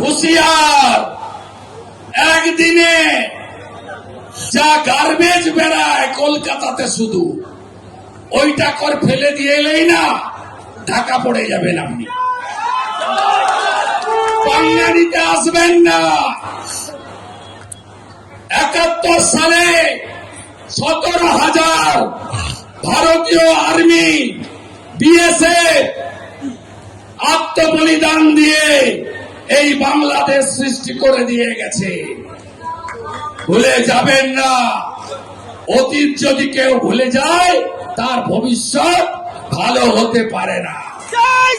হুঁশিয়ার। একদিনে যা গার্বেজ বেড়ায় কলকাতাতে শুধু, ওইটা কর ফেলে দিয়ে এলেই না, ঢাকা পড়ে যাবেন আপনি। বাঙালিতে আসবেন না। একাত্তর সালে সতেরো হাজার ভারতীয় আর্মি বিএসএফ আত্মবলিদান দিয়ে এই বাংলাদেশ সৃষ্টি করে দিয়ে গেছে। ভুলে যাবেন না। অতীত যদি কেউ ভুলে যায় তার ভবিষ্যৎ ভালো হতে পারে না। জয়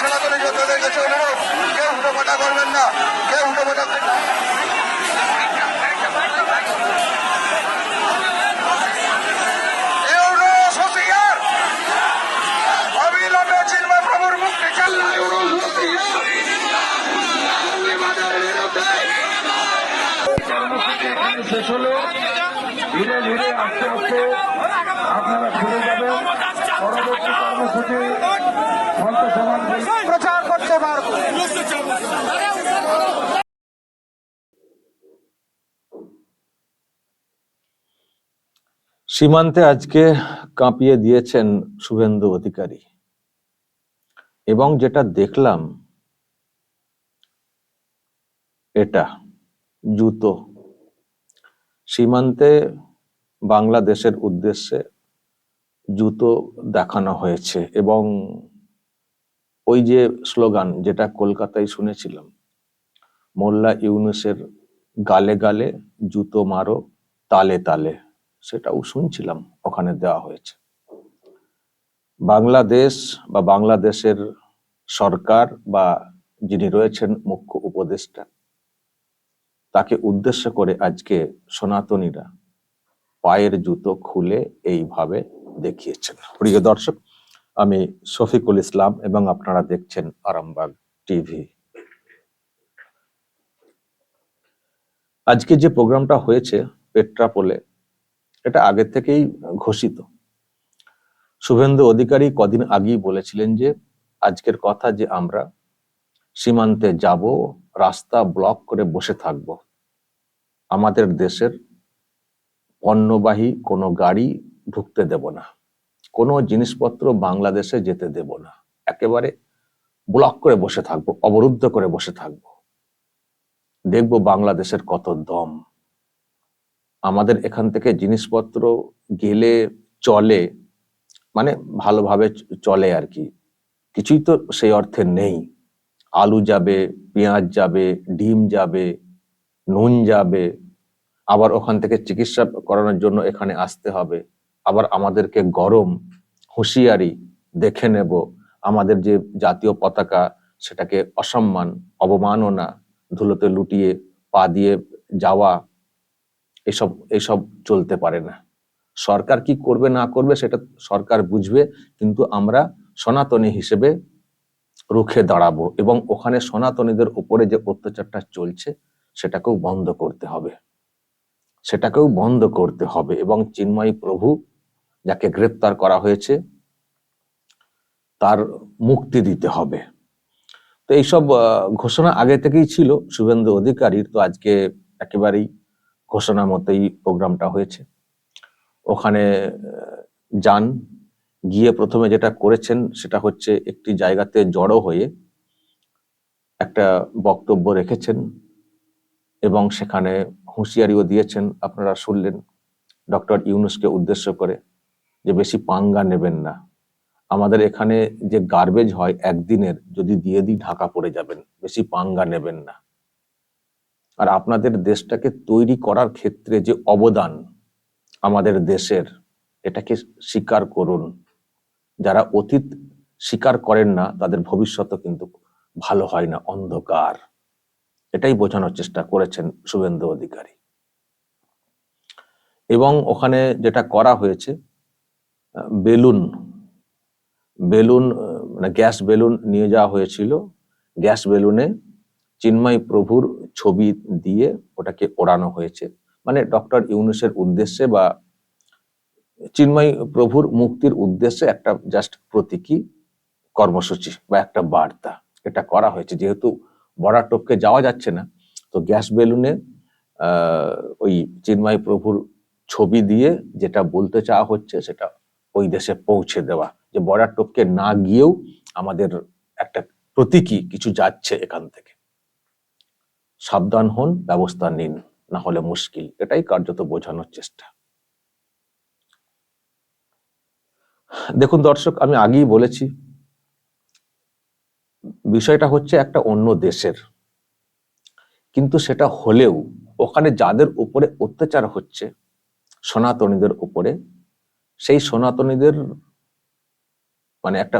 সনাতনী যোদ্ধাদের কাছে অনুরোধ কেউ হুটোপাটা করবেন না কেউ হুটোপাটা শেষ হলো ধীরে ধীরে আস্তে আস্তে আপনারা ফিরে যাবেন। পরবর্তী কর্মসূচি প্রচার সীমান্তে আজকে কাঁপিয়ে দিয়েছেন শুভেন্দু অধিকারী। এবং যেটা দেখলাম, এটা জুতো। সীমান্তে বাংলাদেশের উদ্দেশ্যে জুতো দেখানো হয়েছে এবং ওই যে স্লোগান যেটা কলকাতায় শুনেছিলাম, মোল্লা ইউনুসের গালে গালে জুতো মারো, তালে তালে, সেটাও শুনছিলাম, ওখানে দেওয়া হয়েছে। বাংলাদেশ বা বাংলাদেশের সরকার বা যিনি রয়েছেন মুখ্য উপদেষ্টা, তাকে উদ্দেশ্য করে আজকে সনাতনীরা পায়ের জুতো খুলে এইভাবে দেখিয়েছেন। প্রিয় দর্শক আমি শফিকুল ইসলাম এবং আপনারা দেখছেন আরামবাগ টিভি। আজকে যে প্রোগ্রামটা হয়েছে পেট্রাপোলে, এটা আগে থেকেই ঘোষিত। শুভেন্দু অধিকারী কদিন আগেই বলেছিলেন যে, আজকের কথা যে আমরা সীমান্তে যাব, রাস্তা ব্লক করে বসে থাকব, আমাদের দেশের পণ্যবাহী কোনো গাড়ি ঢুকতে দেব না। কোনো জিনিসপত্র বাংলাদেশে যেতে দেব না। একেবারে ব্লক করে বসে থাকব, অবরুদ্ধ করে বসে থাকব। দেখব বাংলাদেশের কত দম। আমাদের এখান থেকে জিনিসপত্র গেলে চলে মানে ভালোভাবে চলে আর কি। কিছুই তো সেই অর্থে নেই। আলু যাবে, পেঁয়াজ যাবে, ডিম যাবে, নুন যাবে। আবার ওখান থেকে চিকিৎসা করানোর জন্য এখানে আসতে হবে। আবার আমাদেরকে গরম, হুঁশিয়ারি দেখে নেব। আমাদের যে জাতীয় পতাকা, সেটাকে অসম্মান, অবমাননা, ধুলোতে লুটিয়ে, পা দিয়ে যাওয়া, এসব এসব চলতে পারে না। সরকার কি করবে, না করবে, সেটা সরকার বুঝবে, কিন্তু আমরা সনাতনী হিসেবে রুখে দাঁড়াবো এবং ওখানে সনাতনীদের উপরে যে অত্যাচারটা চলছে, সেটাকেও বন্ধ করতে হবে। সেটাকেও বন্ধ করতে হবে এবং চিন্ময়ী প্রভু যাকে গ্রেপ্তার করা হয়েছে, তার মুক্তি দিতে হবে। তো এইসব ঘোষণা আগে থেকেই ছিল, শুভেন্দু অধিকারীর, তো আজকে একেবারেই ঘোষণা মতেই প্রোগ্রামটা হয়েছে। ওখানে যান গিয়ে প্রথমে যেটা করেছেন, সেটা হচ্ছে একটি জায়গাতে জড়ো হয়ে একটা বক্তব্য রেখেছেন এবং সেখানে হুঁশিয়ারিও দিয়েছেন, আপনারা শুনলেন, ডক্টর ইউনুসকে উদ্দেশ্য করে। যে বেশি পাঙ্গা নেবেন না। আমাদের এখানে যে গার্বেজ হয় একদিনের, যদি দিয়ে দিই ঢাকা পড়ে যাবেন, বেশি পাঙ্গা নেবেন না। আর আপনাদের দেশটাকে তৈরি করার ক্ষেত্রে যে অবদান আমাদের দেশের, এটাকে স্বীকার করুন। যারা অতীত স্বীকার করেন না, তাদের ভবিষ্যৎও কিন্তু ভালো হয় না, অন্ধকার। এটাই বোঝানোর চেষ্টা করেছেন শুভেন্দু অধিকারী। এবং ওখানে যেটা করা হয়েছে বেলুন বেলুন মানে গ্যাস বেলুন নিয়ে যাওয়া হয়েছিল। গ্যাস বেলুনে চিন্ময় প্রভুর ছবি দিয়ে ওটাকে ওড়ানো হয়েছে। মানে ডক্টর ইউনুসের উদ্দেশ্যে বা চিন্ময় প্রভুর মুক্তির উদ্দেশ্যে একটা জাস্ট প্রতীকী কর্মসূচি বা একটা বার্তা এটা করা হয়েছে। যেহেতু বর্ডার টপকে যাওয়া যাচ্ছে না, তো গ্যাস বেলুনে ওই চিন্ময় প্রভুর ছবি দিয়ে যেটা বলতে চাওয়া হচ্ছে সেটা ওই দেশে পৌঁছে দেওয়া। যে বর্ডার টপকে না গিয়েও আমাদের একটা প্রতীকী কিছু যাচ্ছে এখান থেকে। সাবধান হন, ব্যবস্থা নিন, না হলে মুশকিল। এটাই কার্যত বোঝানোর চেষ্টা। দেখুন দর্শক, আমি আগেই বলেছি, বিষয়টা হচ্ছে একটা অন্য দেশের। কিন্তু সেটা হলেও ওখানে যাদের উপরে অত্যাচার হচ্ছে, সনাতনীদের উপরে সেই সনাতনীদের মানে একটা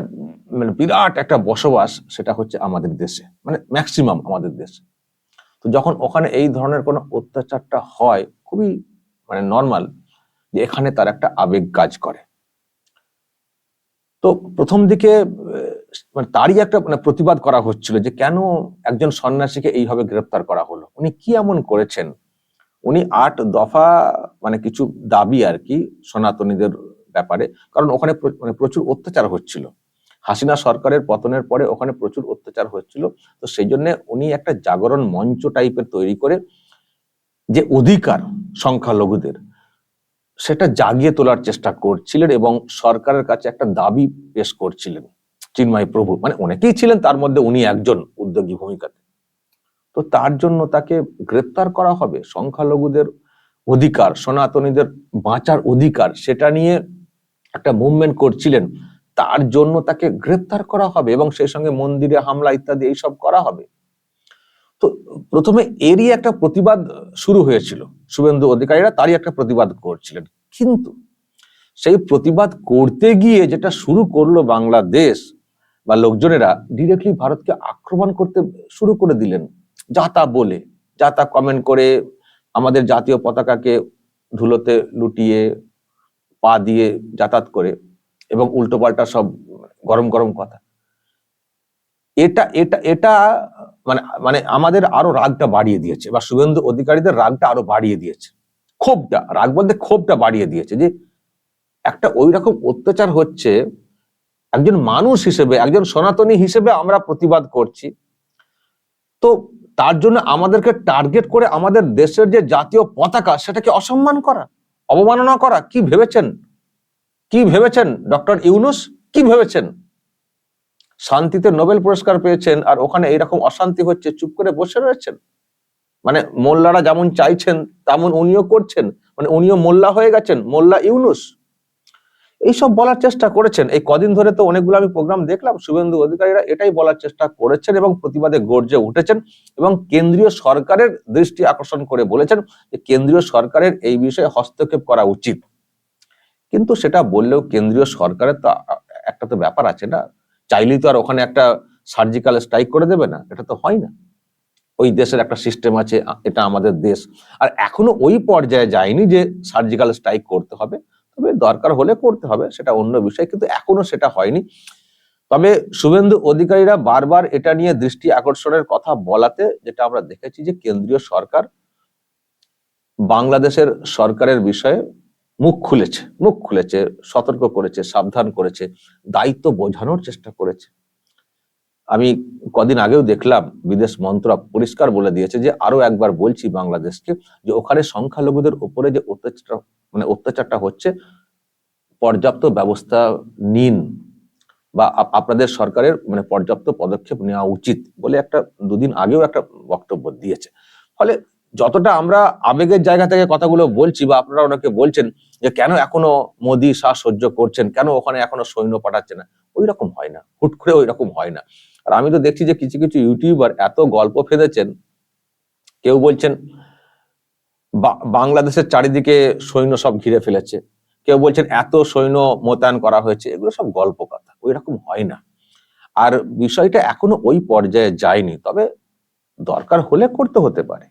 মানে বিরাট একটা বসবাস সেটা হচ্ছে আমাদের দেশে মানে ম্যাক্সিমাম আমাদের দেশে। তো যখন ওখানে এই ধরনের কোনো অত্যাচারটা হয়, খুবই মানে নর্মাল যে এখানে তার একটা আবেগ কাজ করে। তো প্রথম দিকে মানে তারই একটা মানে প্রতিবাদ করা হচ্ছিল যে কেন একজন সন্ন্যাসীকে এইভাবে গ্রেপ্তার করা হলো? উনি কি এমন করেছেন? উনি আট দফা মানে কিছু দাবি আর কি সনাতনীদের ব্যাপারে, কারণ ওখানে মানে প্রচুর অত্যাচার হচ্ছিল। হাসিনা সরকারের পতনের পরে ওখানে প্রচুর অত্যাচার হচ্ছিল। তো সেই জন্য উনি একটা জাগরণ মঞ্চ টাইপের তৈরি করে যে অধিকার সংখ্যালঘুদের, সেটা জাগিয়ে তোলার চেষ্টা করছিলেন এবং সরকারের কাছে একটা দাবি পেশ করছিলেন চিন্ময় প্রভু। মানে অনেকেই ছিলেন, তার মধ্যে উনি একজন উদ্যোগী ভূমিকাতে। তো তার জন্য তাকে গ্রেপ্তার করা হবে। সংখ্যালঘুদের অধিকার, সনাতনীদের বাঁচার অধিকার, সেটা নিয়ে একটা মুভমেন্ট করছিলেন, তার জন্য তাকে গ্রেপ্তার করা হবে এবং সেই সঙ্গে মন্দিরে হামলা ইত্যাদি এইসব করা হবে। তো প্রথমে এরই একটা প্রতিবাদ শুরু হয়েছিল, শুভেন্দু অধিকারীরা তারই একটা প্রতিবাদ করছিলেন। কিন্তু সেই প্রতিবাদ করতে গিয়ে যেটা শুরু করল বাংলাদেশ বা লোকজনেরা ডিরেক্টলি ভারতকে আক্রমণ করতে শুরু করে দিলেন। যা তা বলে, যা তা কমেন্ট করে আমাদের জাতীয় পতাকাকে ধুলোতে লুটিয়ে পা দিয়ে যাতায়াত করে এবং উল্টোপাল্টা সব গরম গরম কথা। এটা এটা এটা মানে মানে আমাদের আরও রাগটা বাড়িয়ে দিয়েছে বা শুভেন্দু অধিকারীদের রাগটা আরও বাড়িয়ে দিয়েছে। ক্ষোভটা, রাগ বলতে ক্ষোভটা বাড়িয়ে দিয়েছে যে একটা ওই রকম অত্যাচার হচ্ছে, একজন মানুষ হিসেবে, একজন সনাতনী হিসেবে আমরা প্রতিবাদ করছি। তো তার জন্য আমাদেরকে টার্গেট করে আমাদের দেশের যে জাতীয় পতাকা, সেটাকে অসম্মান করা। অবমাননা করা কি ভেবেছেন? কি ভেবেছেন? ডক্টর ইউনুস কি ভেবেছেন? শান্তিতে নোবেল পুরস্কার পেয়েছেন আর ওখানে এইরকম অশান্তি হচ্ছে, চুপ করে বসে রয়েছেন? মানে মোল্লারা যেমন চাইছেন, তেমন উনিও করছেন। মানে উনিও মোল্লা হয়ে গেছেন, মোল্লা ইউনুস। এইসব বলার চেষ্টা করেছেন। এই কদিন ধরে তো অনেকগুলো আমি প্রোগ্রাম দেখলাম, শুভেন্দু অধিকারীরা এটাই বলার চেষ্টা করেছেন এবং প্রতিবাদে গর্জে উঠেছেন এবং কেন্দ্রীয় সরকারের দৃষ্টি আকর্ষণ করে বলেছেন যে কেন্দ্রীয় সরকারের এই বিষয়ে হস্তক্ষেপ করা উচিত। কিন্তু সেটা বললেও কেন্দ্রীয় সরকারের তো একটা তো ব্যাপার আছে না। চাইলেই তো আর ওখানে একটা সার্জিক্যাল স্ট্রাইক করে দেবে না, এটা তো হয় না। ওই দেশের একটা সিস্টেম আছে এটা আমাদের দেশ। আর এখনও ওই পর্যায়ে যায়নি যে সার্জিক্যাল স্ট্রাইক করতে হবে। তবে দরকার হলে করতে হবে, সেটা অন্য বিষয়, কিন্তু এখনও সেটা হয়নি। তবে শুভেন্দু অধিকারীরা বারবার এটা নিয়ে দৃষ্টি আকর্ষণের কথা বলাতে, যেটা আমরা দেখেছি যে কেন্দ্রীয় সরকার বাংলাদেশের সরকারের বিষয়ে মুখ খুলেছে মুখ খুলেছে, সতর্ক করেছে, সাবধান করেছে, দায়িত্ব বোঝানোর চেষ্টা করেছে। আমি কদিন আগেও দেখলাম বিদেশ মন্ত্রক পরিষ্কার বলে দিয়েছে যে, আরও একবার বলছি বাংলাদেশকে যে, ওখানে সংখ্যালঘুদের উপরে যে অত্যাচার মানে অত্যাচারটা হচ্ছে, পর্যাপ্ত ব্যবস্থা নিন বা আপ- আপনাদের সরকারের মানে পর্যাপ্ত পদক্ষেপ নেওয়া উচিত বলে একটা দুদিন আগেও একটা বক্তব্য দিয়েছে। ফলে যতটা আমরা আবেগের জায়গা থেকে কথাগুলো বলছি বা আপনারা ওনাকে বলছেন যে, কেন এখনও মোদী শাহ সহ্য করছেন? কেন ওখানে এখনও সৈন্য পাঠাচ্ছে না? ওই রকম হয় না। হুট করে ওই রকম হয় না। আর আমি তো দেখছি যে কিছু কিছু ইউটিউবার এত গল্প ফেলেছেন কেউ বলছেন বাংলাদেশের চারিদিকে সৈন্য সব ঘিরে ফেলেছে। কেউ বলছেন, এত সৈন্য মোতায়েন করা হয়েছে। এগুলো সব গল্প কথা, ওই রকম হয় না। আর বিষয়টা এখনও ওই পর্যায়ে যায়নি, তবে দরকার হলে করতে হতে পারে।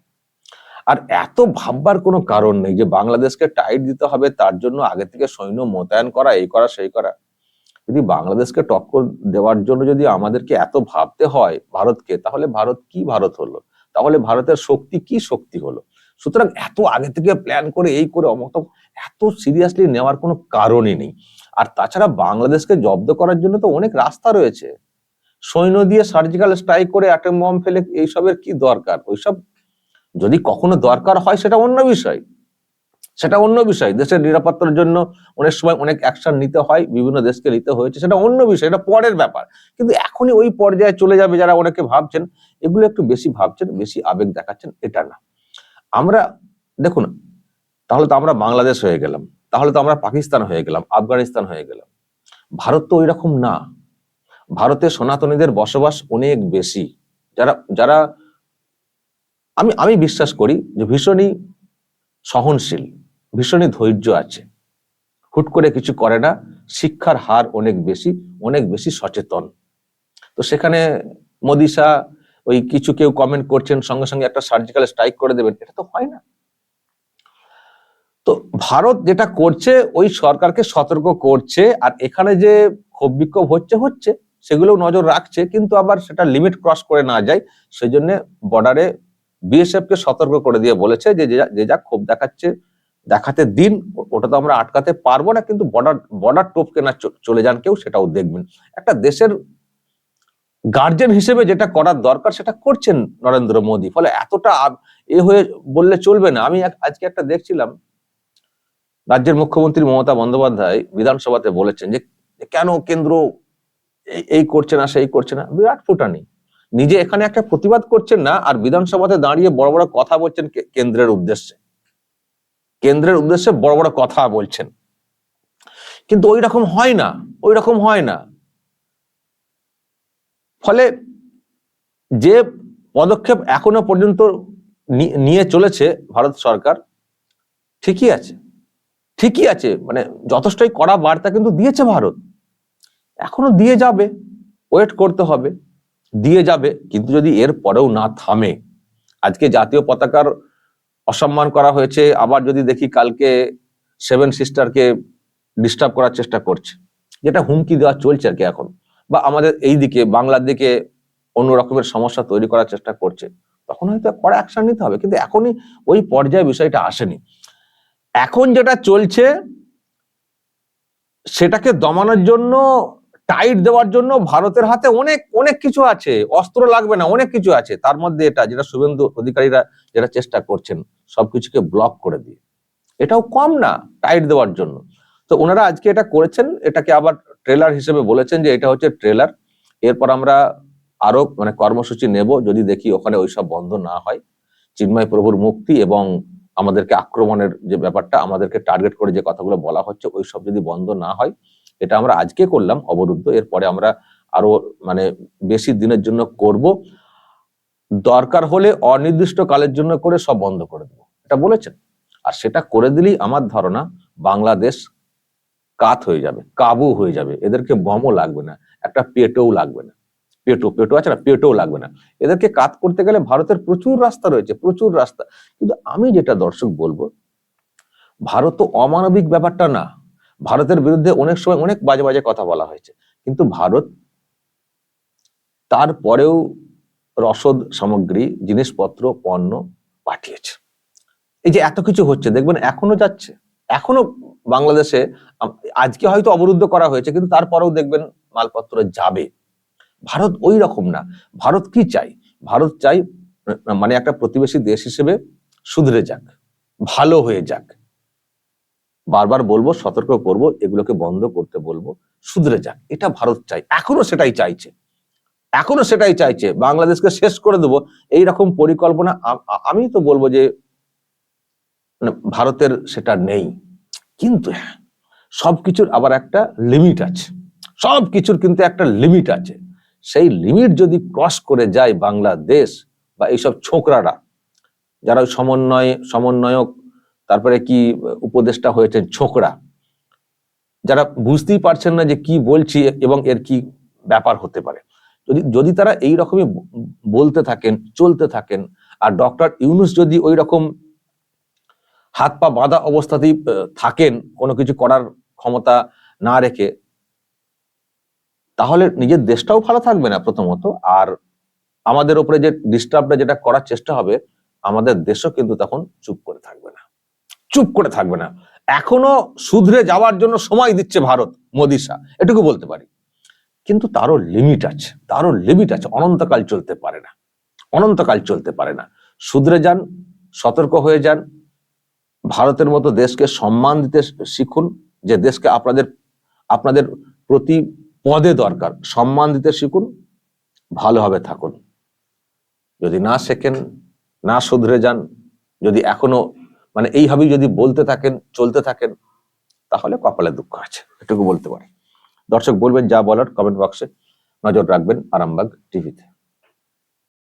আর এত ভাববার কোনো কারণ নেই যে বাংলাদেশকে টাইট দিতে হবে, তার জন্য আগে থেকে সৈন্য মোতায়েন করা, এই করা, সেই করা। যদি বাংলাদেশকে টক্কর দেওয়ার জন্য যদি আমাদেরকে এত ভাবতে হয় ভারতকে, তাহলে ভারত কি ভারত হলো? তাহলে ভারতের শক্তি কি শক্তি হলো? সুতরাং এত আগে থেকে প্ল্যান করে এই করে অমত, এত সিরিয়াসলি নেওয়ার কোনো কারণই নেই। আর তাছাড়া বাংলাদেশকে জব্দ করার জন্য তো অনেক রাস্তা রয়েছে। সৈন্য দিয়ে সার্জিক্যাল স্ট্রাইক করে অ্যাটম বম্ব ফেলে, এইসবের কি দরকার? ওইসব যদি কখনো দরকার হয়, সেটা অন্য বিষয়। সেটা অন্য বিষয়। দেশের নিরাপত্তার জন্য অনেক সময় অনেক অ্যাকশন নিতে হয়, বিভিন্ন দেশকে নিতে হয়েছে, সেটা অন্য বিষয়, এটা পরের ব্যাপার। কিন্তু এখনই ওই পর্যায়ে চলে যাবে যারা অনেকে ভাবছেন, এগুলো একটু বেশি ভাবছেন, বেশি আবেগ দেখাচ্ছেন, এটা না। আমরা, দেখুন, তাহলে তো আমরা বাংলাদেশ হয়ে গেলাম, তাহলে তো আমরা পাকিস্তান হয়ে গেলাম, আফগানিস্তান হয়ে গেলাম। ভারত তো ওই রকম না। ভারতে সনাতনীদের বসবাস অনেক বেশি। যারা যারা, আমি আমি বিশ্বাস করি যে ভীষণই সহনশীল। ভীষণই ধৈর্য আছে। হুট করে কিছু করে না, শিক্ষার হার অনেক বেশি অনেক বেশি সচেতন। তো সেখানে মোদি ওই কিছু কেউ কমেন্ট করছেন, সঙ্গে সঙ্গে একটা সার্জিক্যাল স্ট্রাইক করে দেবেন, এটা তো হয় না। তো ভারত যেটা করছে, ওই সরকারকে সতর্ক করছে, আর এখানে যে ক্ষোভ বিক্ষোভ হচ্ছে হচ্ছে সেগুলো নজর রাখছে, কিন্তু আবার সেটা লিমিট ক্রস করে না যায় সেই জন্য বর্ডারে বিএসএফ কে সতর্ক করে দিয়ে বলেছে যা- যে যা ক্ষোভ দেখাচ্ছে দেখাতে দিন, ওটা তো আমরা আটকাতে পারব না, কিন্তু বর্ডার বর্ডার টপকে না চলে যান কেউ, সেটাও দেখবেন। একটা দেশের গার্জেন হিসেবে যেটা করার দরকার, সেটা করছেন নরেন্দ্র মোদী। ফলে এতটা এ হয়ে বললে চলবে না। আমি আজকে একটা দেখছিলাম, রাজ্যের মুখ্যমন্ত্রী মমতা বন্দ্যোপাধ্যায় বিধানসভাতে বলেছেন যে কেন কেন্দ্র এই- করছে না, সেই করছে না? বিরাট ফুটানি। নিজে এখানে একটা প্রতিবাদ করছেন না, আর বিধানসভাতে দাঁড়িয়ে বড় বড় কথা বলছেন কেন্দ্রের উদ্দেশ্যে। কেন্দ্রের উদ্দেশ্যে বড় বড় কথা বলছেন। কিন্তু ওই রকম হয় না, ওই রকম হয় না। ফলে যে পদক্ষেপ এখনও পর্যন্ত নিয়ে চলেছে ভারত সরকার, ঠিকই আছে। ঠিকই আছে মানে যথেষ্টই কড়া বার্তা কিন্তু দিয়েছে ভারত। এখনও দিয়ে যাবে, ওয়েট করতে হবে। দিয়ে যাবে, কিন্তু যদি এর পরেও না থামে, আজকে জাতীয় পতাকার অসম্মান করা হয়েছে, আবার যদি দেখি কালকে সেভেন সিস্টারকে ডিস্টার্ব করার চেষ্টা করছে, যেটা হুমকি দেওয়া চলছে আর কি এখন, বা আমাদের এই দিকে, বাংলার দিকে অন্য রকমের সমস্যা তৈরি করার চেষ্টা করছে, তখন হয়তো কড়া অ্যাকশন নিতে হবে, কিন্তু এখনই ওই পর্যায়ে বিষয়টা আসেনি। এখন যেটা চলছে, সেটাকে দমানোর জন্য টাইট দেওয়ার জন্য ভারতের হাতে অনেক অনেক কিছু আছে। অস্ত্র লাগবে না, অনেক কিছু আছে। তার মধ্যে এটা, যেটা শুভেন্দু অধিকারীরা যেটা চেষ্টা করছেন, সবকিছুকে ব্লক করে দিয়ে। এটাও কম না টাইট দেওয়ার জন্য। তো ওনারা আজকে এটা করেছেন, এটাকে আবার ট্রেলার হিসেবে বলেছেন যে এটা হচ্ছে ট্রেলার এরপর আমরা আরও মানে কর্মসূচি নেব, যদি দেখি ওখানে ওইসব বন্ধ না হয়। চিন্ময় প্রভুর মুক্তি এবং আমাদেরকে আক্রমণের যে ব্যাপারটা, আমাদেরকে টার্গেট করে যে কথাগুলো বলা হচ্ছে, ওইসব যদি বন্ধ না হয় এটা আমরা আজকে করলাম অবরুদ্ধ। এরপরে আমরা আরও মানে বেশি দিনের জন্য করব। দরকার হলে অনির্দিষ্ট কালের জন্য করে সব বন্ধ করে দেবো। এটা বলেছেন। আর সেটা করে দিলেই আমার ধারণা বাংলাদেশ কাত হয়ে যাবে, কাবু হয়ে যাবে। এদেরকে বমও লাগবে না, একটা পেটোও লাগবে না। পেটো পেটো আছে না? পেটোও লাগবে না। এদেরকে কাত করতে গেলে ভারতের প্রচুর রাস্তা রয়েছে, প্রচুর রাস্তা। কিন্তু আমি যেটা দর্শক বলব, ভারত তো অমানবিক ব্যাপারটা না। ভারতের বিরুদ্ধে অনেক সময় অনেক বাজে বাজে কথা বলা হয়েছে। কিন্তু ভারত তারপরেও রসদ, সামগ্রী, জিনিসপত্র, পণ্য পাঠিয়েছে। এই যে এত কিছু হচ্ছে, দেখবেন এখনও যাচ্ছে। এখনও বাংলাদেশে আজকে হয়তো অবরুদ্ধ করা হয়েছে, কিন্তু তারপরেও দেখবেন মালপত্র যাবে। ভারত ওই রকম না। ভারত কি চাই ভারত চাই মানে একটা প্রতিবেশী দেশ হিসেবে সুধরে যাক, ভালো হয়ে যাক। বারবার বলব, সতর্ক করব, এগুলোকে বন্ধ করতে বলব, সুধরে যাক, এটা ভারত চাই, এখনও সেটাই চাইছে। এখনও সেটাই চাইছে, বাংলাদেশকে শেষ করে দেবো এই রকম পরিকল্পনা আমি তো বলব যে মানে ভারতের সেটা নেই। কিন্তু হ্যাঁ সবকিছুর আবার একটা লিমিট আছে, সবকিছুর কিন্তু একটা লিমিট আছে। সেই লিমিট যদি ক্রস করে যায় বাংলাদেশ বা এইসব ছোকরারা, যারা সমন্বয়, সমন্বয়ক তারপরে কি উপদেশটা হয়েছেন ছোকরা। যারা বুঝতেই পারছেন না যে কি বলছি এবং এর কি ব্যাপার হতে পারে। যদি যদি তারা এই রকমই বলতে থাকেন, চলতে থাকেন, আর ডক্টর ইউনুস যদি ওই রকম হাত পা বাঁধা অবস্থাতেই থাকেন, কোনো কিছু করার ক্ষমতা না রেখে, তাহলে নিজের দেশটাও ভালো থাকবে না প্রথমত। আর আমাদের উপরে যে ডিস্টার্বটা যেটা করার চেষ্টা হবে, আমাদের দেশও কিন্তু তখন চুপ করে থাকবে না। চুপ করে থাকবে না। এখনও শুধরে যাওয়ার জন্য সময় দিচ্ছে ভারত, মোদী শাহ এটুকু বলতে পারি। কিন্তু তারও লিমিট আছে, তারও লিমিট আছে। অনন্তকাল চলতে পারে না। অনন্তকাল চলতে পারে না। শুধরে যান, সতর্ক হয়ে যান। ভারতের মতো দেশকে সম্মান দিতে শিখুন যে দেশকে আপনাদের আপনাদের প্রতি পদে দরকার। সম্মান দিতে শিখুন ভালোভাবে থাকুন। যদি না শেখেন, না শুধরে যান, যদি এখনও মানে এইভাবেই যদি বলতে থাকেন, চলতে থাকেন, তাহলে কপালে দুঃখ আছে। এটুকু বলতে পারি। দর্শক বলবেন যা বলার কমেন্ট বক্সে নজর রাখবেন আরামবাগ টিভিতে